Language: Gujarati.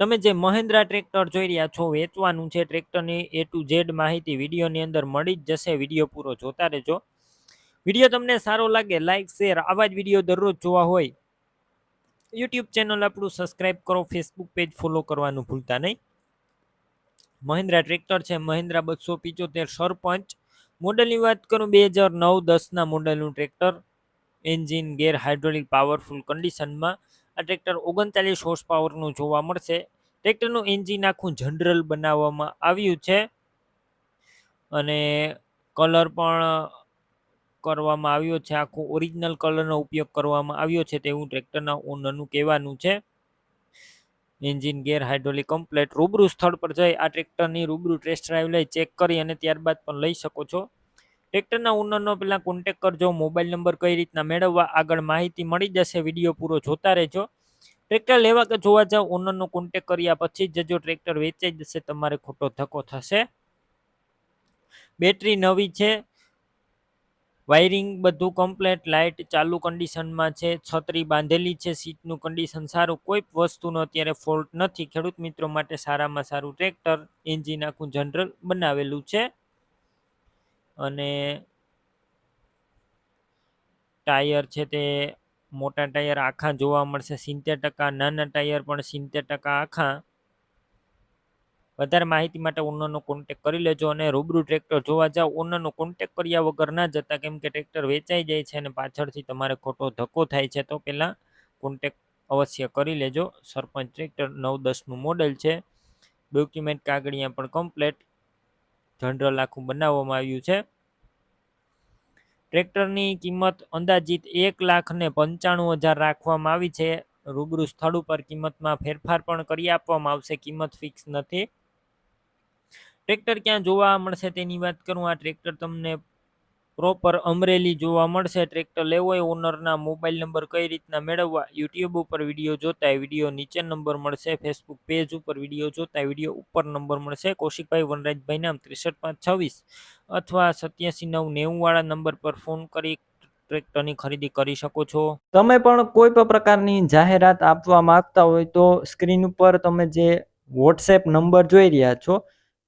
તમે જે મહિન્દ્રા ટ્રેક્ટર જોઈ રહ્યા છો, વેચવાનું છે ટ્રેક્ટરની એ ટુ ઝેડ માહિતી વિડીયોની અંદર મળી જ જશે. વીડિયો પૂરો જોતા રહેજો. વીડિયો તમને સારો લાગે લાઇક શેર આવા જ વીડિયો દરરોજ જોવા હોય યુટ્યુબ ચેનલ આપણું સબસ્ક્રાઇબ કરો ફેસબુક પેજ ફોલો કરવાનું ભૂલતા નહીં. મહિન્દ્રા ટ્રેક્ટર છે, મહિન્દ્રા બસો પિચોતેર સરપંચ. મોડલની વાત કરું, બે હજાર નવ દસના મોડલનું tractor. Engine gear hydraulic powerful કન્ડિશનમાં આ ટ્રેક્ટર ઓગણચાલીસ હોર્સ પાવરનું જોવા મળશે. ટ્રેક્ટરનું એન્જિન આખું જનરલ બનાવવામાં આવ્યું છે. અને કલર પણ કરવામાં આવ્યો છે. આખો ઓરિજિનલ કલરનો ઉપયોગ કરવામાં આવ્યો છે તેવું ટ્રેક્ટરના ઓનરનું કહેવાનું છે. એન્જિન ગેર હાઇડ્રોલિક કમ્પ્લેટ રૂબરૂ સ્થળ પર જઈ આ ટ્રેક્ટરની રૂબરૂ ટેસ્ટ ડ્રાઈવ લઈ ચેક કરી અને ત્યારબાદ પણ લઈ શકો છો. ટ્રેક્ટરના ઓનરનો પહેલાં કોન્ટેક કરજો મોબાઈલ નંબર કઈ રીતના મેળવવા, આગળ માહિતી મળી જશે વીડિયો પૂરો જોતા રહેજો. ટ્રેક્ટર લેવા કે જોવા જાવ ઓનરનો કોન્ટેક કર્યા પછી જ જો ટ્રેક્ટર વેચાઈ જશે, તમારે ખોટો ધક્કો થશે. બેટરી નવી છે વાયરિંગ બધું કમ્પ્લેટ લાઇટ ચાલુ કન્ડિશનમાં છે, છત્રી બાંધેલી છે, સીટનું કન્ડિશન સારું, કોઈ વસ્તુનો અત્યારે ફોલ્ટ નથી. ખેડૂત મિત્રો માટે સારામાં સારું ટ્રેક્ટર એન્જિન આખું જનરલ બનાવેલું છે. અને ટાયર છે તે મોટા ટાયર આખા જોવા મળશે. સિત્તેર ટકા, નાના ટાયર પણ સિત્તેર ટકા આખા. વધારે માહિતી માટે ઓનરનો કોન્ટેક કરી લેજો અને રૂબરૂ ટ્રેક્ટર જોવા જાઓ. ઓનરનો કોન્ટેક કર્યા વગર ના જતા, કેમ કે ટ્રેક્ટર વેચાઈ જાય છે અને પાછળથી તમારે ખોટો ધક્કો થાય છે, તો પહેલાં કોન્ટેક અવશ્ય કરી લેજો. સરપંચ ટ્રેક્ટર નવ દસનું મોડેલ છે. ડોક્યુમેન્ટ કાગળિયા પણ કમ્પ્લેટ જનરલ આખું બનાવવામાં આવ્યું છે. ટ્રેક્ટરની કિંમત અંદાજિત એક લાખ ને પંચાણું હજાર રાખવામાં આવી છે. રૂબરૂ સ્થળ ઉપર કિંમતમાં ફેરફાર પણ કરી આપવામાં આવશે. કિંમત ફિક્સ નથી. ટ્રેક્ટર ક્યાં જોવા મળશે તેની વાત કરું. આ ટ્રેક્ટર તમને પ્રોપર અમરેલી જોવા મળશે. ટ્રેક્ટર લેવો હોય ઓનરના મોબાઈલ નંબર કઈ રીતના મેળવવા યુટ્યુબ ઉપર વીડિયો જોતા વીડિયો નીચે નંબર મળશે. ફેસબુક પેજ ઉપર વીડિયો જોતા વીડિયો ઉપર નંબર મળશે. કૌશિકભાઈ વનરાજભાઈ નામ, ત્રેસઠ પાંચ છવ્વીસ અથવા સત્યાસી નવ નેવુંવાળા નંબર પર ફોન કરી ટ્રેક્ટરની ખરીદી કરી શકો છો. તમે પણ કોઈ પણ પ્રકારની જાહેરાત આપવા માંગતા હોય તો સ્ક્રીન ઉપર તમે જે વોટ્સએપ નંબર જોઈ રહ્યા છો